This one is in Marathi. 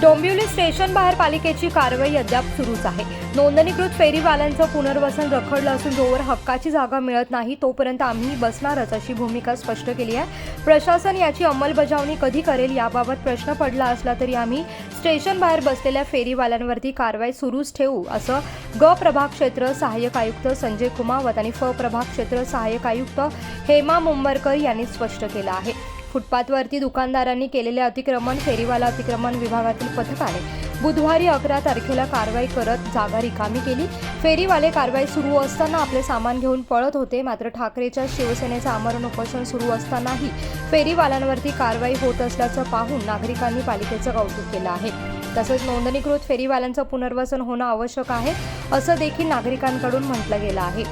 डोंबिवली स्टेशन बाहेर पालिकेची कारवाई अद्याप सुरूच आहे. नोंदणीकृत फेरीवाल्यांचं पुनर्वसन रखडलं असून जोवर हक्काची जागा मिळत नाही तोपर्यंत आम्ही बसणारच अशी भूमिका स्पष्ट केली आहे. प्रशासन याची अंमलबजावणी कधी करेल याबाबत प्रश्न पडला असला तरी आम्ही स्टेशन बाहेर बसलेल्या फेरीवाल्यांवरती कारवाई सुरूच ठेवू असं ग प्रभाग क्षेत्र सहाय्यक आयुक्त संजय कुमावत आणि फ प्रभाग क्षेत्र सहाय्यक आयुक्त हेमा मुंबरकर यांनी स्पष्ट केलं आहे. फुटपाथवरती दुकानदारांनी केलेले अतिक्रमण फेरीवाला अतिक्रमण विभागातील पथकाने बुधवारी अकरा तारखेला कारवाई करत जागा रिकामी केली. फेरीवाले कारवाई सुरू असताना आपले सामान घेऊन पळत होते मात्र ठाकरेच्या शिवसेनेचं आमरण उपोषण सुरू असतानाही फेरीवाल्यांवरती कारवाई होत असल्याचं पाहून नागरिकांनी पालिकेचं कौतुक केलं आहे. तसंच नोंदणीकृत फेरीवाल्यांचं पुनर्वसन होणं आवश्यक आहे असं देखील नागरिकांकडून म्हटलं गेलं आहे.